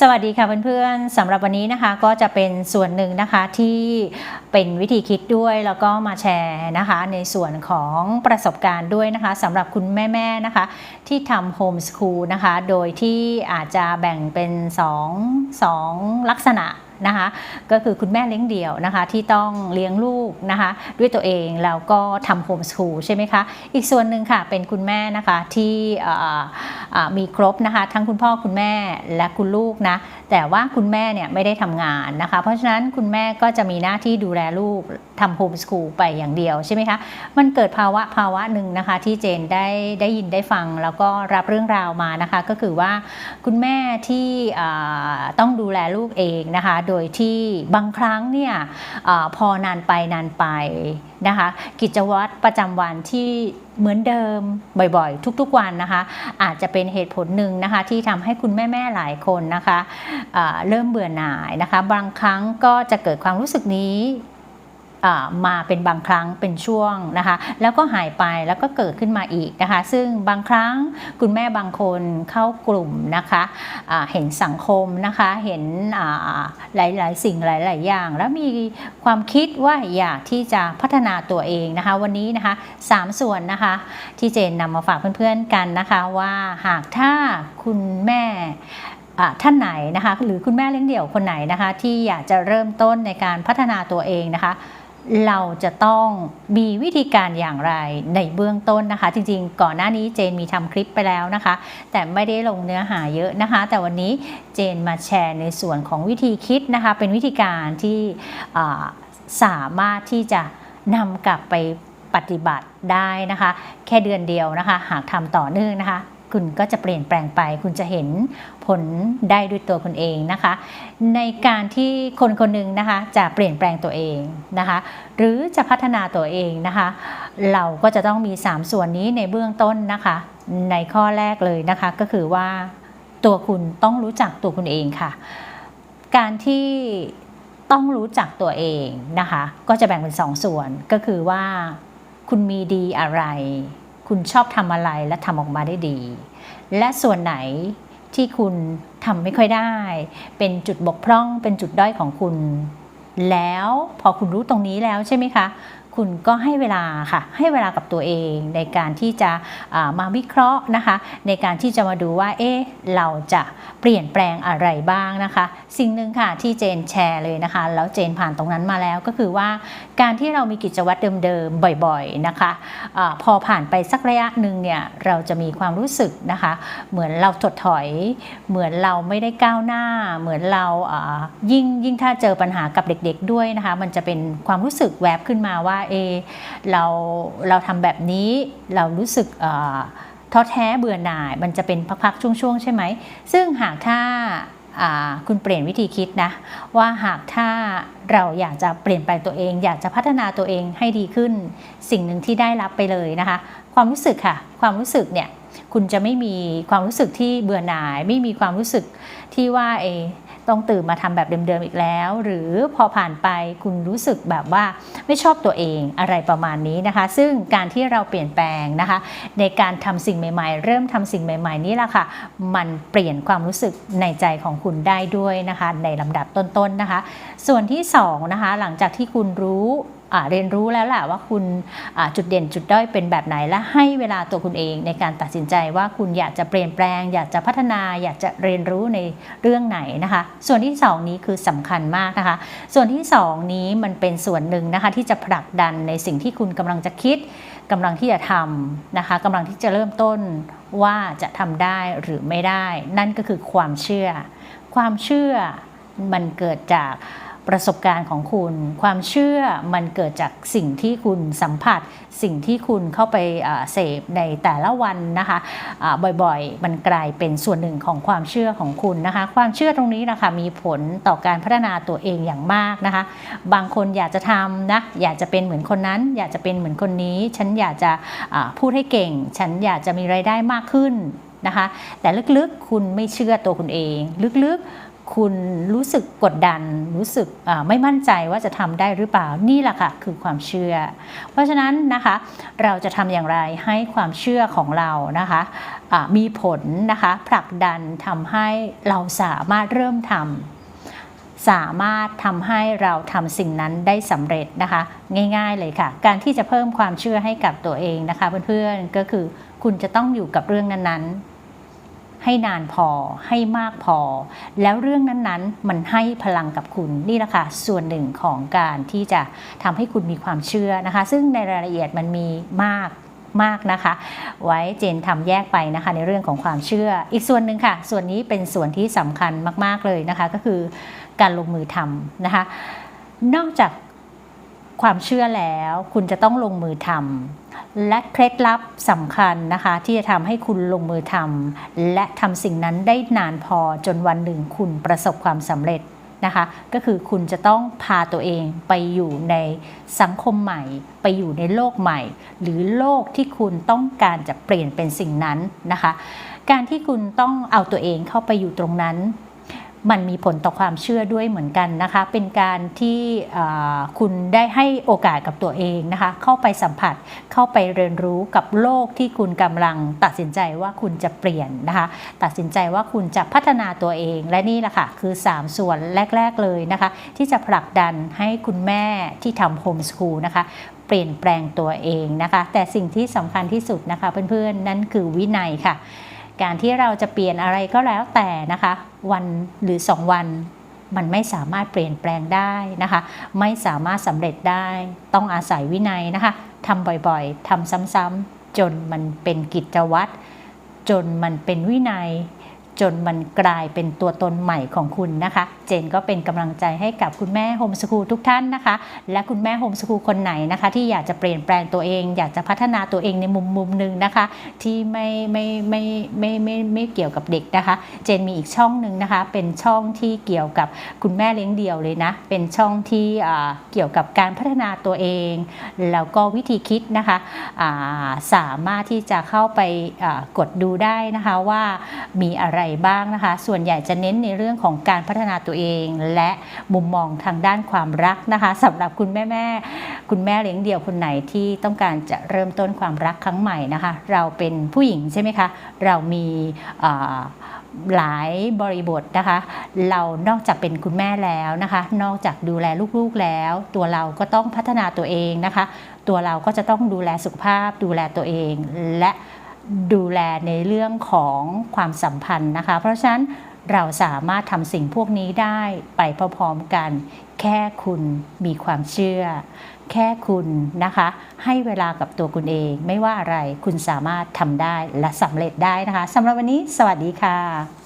สวัสดีค่ะเพื่อนๆสำหรับวันนี้นะคะก็จะเป็นส่วนหนึ่งนะคะที่เป็นวิธีคิดด้วยแล้วก็มาแชร์นะคะ ในส่วนของประสบการณ์ด้วยนะคะสำหรับคุณแม่ๆนะคะ ที่ทำโฮมสคูลนะคะ โดยที่อาจจะแบ่งเป็น 2 2 ลักษณะ นะคะก็คือคุณแม่เลี้ยงเดี่ยวนะคะที่ต้องเลี้ยงลูกนะคะด้วยตัวเองแล้วก็ทำโฮมส o ูลใช่ไหมคะอีกส่วนหนึ่งค่ะเป็นคุณแม่นะคะที่มีครบนะคะทั้งคุณพ่อคุณแม่และคุณลูกนะแต่ว่าคุณแม่เนี่ยไม่ได้ทำงานนะคะเพราะฉะนั้นคุณแม่ก็จะมีหน้าที่ดูแลลูกทำโฮมส o ูลไปอย่างเดียวใช่ไหมคะมันเกิดภาวะภาวะหนึ่งนะคะที่เจนได้ได้ยินได้ฟังแล้วก็รับเรื่องราวมานะคะก็คือว่าคุณแม่ที่ต้องดูแลลูกเองนะคะโดโดยที่บางครั้งเนี่ยอพอนานไปนานไปนะคะกิจวัตรประจำวันที่เหมือนเดิมบ่อยๆ ทุกๆวันนะคะ อาจจะเป็นเหตุผลหนึ่งนะคะ ที่ทำให้คุณแม่ๆหลายคนนะคะเริ่มเบื่อหน่ายนะคะ บางครั้งก็จะเกิดความรู้สึกนี้ มาเป็นบางครั้งเป็นช่วงนะคะ แล้วก็หายไปแล้วก็เกิดขึ้นมาอีกนะคะ ซึ่งบางครั้งคุณแม่บางคนเข้ากลุ่มนะคะเห็นสังคมนะคะ เห็นหลายๆ สิ่งหลาย ๆ อย่าง แล้วมีความคิดว่าอยากที่จะพัฒนาตัวเองนะคะ วันนี้นะคะสามส่วนนะคะที่เจนนำมาฝากเพื่อน ๆ กันนะคะว่าหากถ้าคุณแม่ท่านไหนนะคะหรือคุณแม่เลี้ยงเดี่ยวคนไหนนะคะ ที่อยากจะเริ่มต้นในการพัฒนาตัวเองนะคะ เราจะต้องมีวิธีการอย่างไรในเบื้องต้นนะคะ จริงๆ ก่อนหน้านี้เจนมีทำคลิปไปแล้วนะคะ แต่ไม่ได้ลงเนื้อหาเยอะนะคะ แต่วันนี้เจนมาแชร์ในส่วนของวิธีคิดนะคะ เป็นวิธีการที่สามารถที่จะนำกลับไปปฏิบัติได้นะคะ แค่เดือนเดียวนะคะ หากทำต่อเนื่องนะคะ คุณก็จะเปลี่ยนแปลงไป คุณจะเห็นผลได้ด้วยตัวคุณเองนะคะ ในการที่คนคนหนึ่งนะคะจะเปลี่ยนแปลงตัวเองนะคะ หรือจะพัฒนาตัวเองนะคะ เราก็จะต้องมี 3 ส่วนนี้ในเบื้องต้นนะคะ ในข้อแรกเลยนะคะก็คือว่าตัวคุณต้องรู้จักตัวคุณเองค่ะ การที่ต้องรู้จักตัวเองนะคะ ก็จะแบ่งเป็นสองส่วนก็คือว่าคุณมีดีอะไร คุณชอบทำอะไรและทำออกมาได้ดี และส่วนไหนที่คุณทำไม่ค่อยได้ เป็นจุดบกพร่องเป็นจุดด้อยของคุณ แล้วพอคุณรู้ตรงนี้แล้วใช่ไหมคะ คุณก็ให้เวลาค่ะ ให้เวลากับตัวเองในการที่จะามาวิเคราะห์นะคะ ในการที่จะมาดูว่า เอ๊ะ เราจะเปลี่ยนแปลงอะไรบ้างนะคะ สิ่งหนึ่งค่ะที่เจนแชร์เลยนะคะ แล้วเจนผ่านตรงนั้นมาแล้วก็คือว่า การที่เรามีกิจวัตรเดิมๆ บ่อยๆ นะคะอพอผ่านไปสักระยะหนึ่งเนี่ย เราจะมีความรู้สึกนะคะ เหมือนเราถดถอย เหมือนเราไม่ได้ก้าวหน้า เหมือนเราอ่ายิ่งยิ่งถ้าเจอปัญหากับเด็ก ๆ ด้วยนะคะ มันจะเป็นความรู้สึกแวบขึ้นมาว่าเอเราเราทำแบบนี้เรารู้สึกท้อแท้เบื่อหน่าย มันจะเป็นพักๆช่วงๆ ใช่ไหม ซึ่งหากถ้าอ่าคุณเปลี่ยนวิธีคิดนะ ว่าหากถ้าเราอยากจะเปลี่ยนแปลงตัวเอง อยากจะพัฒนาตัวเองให้ดีขึ้น สิ่งหนึ่งที่ได้รับไปเลยนะคะ ความรู้สึกค่ะ ความรู้สึกเนี่ย คุณจะไม่มีความรู้สึกที่เบื่อหน่าย ไม่มีความรู้สึกที่ว่าเออต้องตื่นมาทำแบบเดิมๆอีกแล้ว หรือพอผ่านไปคุณรู้สึกแบบว่าไม่ชอบตัวเองอะไรประมาณนี้นะคะ ซึ่งการที่เราเปลี่ยนแปลงนะคะ ในการทำสิ่งใหม่ ๆ เริ่มทำสิ่งใหม่ ๆ นี่แหละค่ะ มันเปลี่ยนความรู้สึกในใจของคุณได้ด้วยนะคะ ในลำดับต้นๆนะคะ ส่วนที่สองนะคะหลังจากที่คุณรู้เรียนรู้แล้วแหละว่าคุณจุดเด่นจุดด้อยเป็นแบบไหนและให้เวลาตัวคุณเองในการตัดสินใจว่าคุณอยากจะเปลี่ยนแปลง อยากจะพัฒนา อยากจะเรียนรู้ในเรื่องไหนนะคะ ส่วนที่สองนี้คือสำคัญมากนะคะ ส่วนที่สองนี้มันเป็นส่วนหนึ่งนะคะที่จะผลักดันในสิ่งที่คุณกำลังจะคิดกำลังที่จะทำนะคะกำลังที่จะเริ่มต้นว่าจะทำได้หรือไม่ได้ นั่นก็คือความเชื่อ ความเชื่อมันเกิดจาก ประสบการณ์ของคุณ ความเชื่อมันเกิดจากสิ่งที่คุณสัมผัส สิ่งที่คุณเข้าไปเสพในแต่ละวันนะคะอ่าบ่อยๆ มันกลายเป็นส่วนหนึ่งของความเชื่อของคุณนะคะ ความเชื่อตรงนี้นะคะมีผลต่อการพัฒนาตัวเองอย่างมากนะคะ บางคนอยากจะทำนะอยากจะเป็นเหมือนคนนั้น อยากจะเป็นเหมือนคนนี้ ฉันอยากจะอ่าพูดให้เก่ง ฉันอยากจะมีรายได้มากขึ้นนะคะแต่ลึกๆ คุณไม่เชื่อตัวคุณเอง ลึกๆ คุณรู้สึกกดดัน รู้สึกไม่มั่นใจว่าจะทำได้หรือเปล่านี่แหละค่ะคือความเชื่อ เพราะฉะนั้นนะคะเราจะทำอย่างไรให้ความเชื่อของเรานะคะอ่ามีผลนะคะผลักดันทำให้เราสามารถเริ่มทำสามารถทำให้เราทำสิ่งนั้นได้สำเร็จนะคะ ง่ายๆเลยค่ะ การที่จะเพิ่มความเชื่อให้กับตัวเองนะคะ เพื่อนๆก็คือคุณจะต้องอยู่กับเรื่องนั้นๆ ให้นานพอ ให้มากพอ แล้วเรื่องนั้นๆ มันให้พลังกับคุณนี่แหละค่ะส่วนหนึ่งของการที่จะทำให้คุณมีความเชื่อนะคะ ซึ่งในรายละเอียดมันมีมากมากนะคะ ไว้เจนทำแยกไปนะคะ ในเรื่องของความเชื่อ อีกส่วนหนึ่งค่ะ ส่วนนี้เป็นส่วนที่สำคัญมาก ๆเลยนะคะ ก็คือการลงมือทำนะคะ นอกจาก ความเชื่อแล้วคุณจะต้องลงมือทำและเคล็ดลับสำคัญนะคะ ที่จะทำให้คุณลงมือทำและทำสิ่งนั้นได้นานพอจนวันหนึ่งคุณประสบความสำเร็จนะคะ ก็คือคุณจะต้องพาตัวเองไปอยู่ในสังคมใหม่ ไปอยู่ในโลกใหม่ หรือโลกที่คุณต้องการจะเปลี่ยนเป็นสิ่งนั้นนะคะ การที่คุณต้องเอาตัวเองเข้าไปอยู่ตรงนั้น มันมีผลต่อความเชื่อด้วยเหมือนกันนะคะ เป็นการที่คุณได้ให้โอกาสกับตัวเองนะคะ เข้าไปสัมผัส เข้าไปเรียนรู้กับโลกที่คุณกำลังตัดสินใจว่าคุณจะเปลี่ยนนะคะ ตัดสินใจว่าคุณจะพัฒนาตัวเอง และนี่แหละค่ะ คือ 3 ส่วนแรก ๆเลยนะคะ ที่จะผลักดันให้คุณแม่ที่ทำโฮมสคูลนะคะเปลี่ยนแปลงตัวเองนะคะ แต่สิ่งที่สำคัญที่สุดนะคะเพื่อนๆ นั่นคือวินัยค่ะ การที่เราจะเปลี่ยนอะไรก็แล้วแต่นะคะ วันหรือ 2 วันมันไม่สามารถเปลี่ยนแปลงได้นะคะ ไม่สามารถสำเร็จได้ ต้องอาศัยวินัยนะคะทำบ่อยๆทำซ้ำๆจนมันเป็นกิจวัตรจนมันเป็นวินัย จนมันกลายเป็นตัวตนใหม่ของคุณนะคะ เจนก็เป็นกำลังใจให้กับคุณแม่โฮมสคูลทุกท่านนะคะ และคุณแม่โฮมสคูลคนไหนนะคะ ที่อยากจะเปลี่ยนแปลงตัวเอง อยากจะพัฒนาตัวเองในมุมมุมหนึ่งนะคะ ที่ไม่ไม่ไม่ไม่ไม่ไม่เกี่ยวกับเด็กนะคะ เจนมีอีกช่องหนึ่งนะคะ เป็นช่องที่เกี่ยวกับคุณแม่เลี้ยงเดี่ยวเลยนะ เป็นช่องที่อ่าเกี่ยวกับการพัฒนาตัวเอง แล้วก็วิธีคิดนะคะอ่าสามารถที่จะเข้าไปอ่ากดดูได้นะคะว่ามีอะไรบ้างนะคะ ส่วนใหญ่จะเน้นในเรื่องของการพัฒนาตัวเอง และมุมมองทางด้านความรักนะคะสำหรับคุณแม่แม่คุณแม่เลี้ยงเดี่ยวคนไหนที่ต้องการจะเริ่มต้นความรักครั้งใหม่นะคะ เราเป็นผู้หญิงใช่ไหมคะ เรามีหลายบริบทนะคะ เรานอกจากเป็นคุณแม่แล้วนะคะ นอกจากดูแลลูกๆแล้ว ตัวเราก็ต้องพัฒนาตัวเองนะคะ ตัวเราก็จะต้องดูแลสุขภาพ ดูแลตัวเองและ ดูแลในเรื่องของความสัมพันธ์นะคะ เพราะฉะนั้นเราสามารถทำสิ่งพวกนี้ได้ไปพร้อมๆกัน แค่คุณมีความเชื่อ แค่คุณนะคะ ให้เวลากับตัวคุณเอง ไม่ว่าอะไรคุณสามารถทำได้และสำเร็จได้นะคะสำหรับวันนี้ สวัสดีค่ะ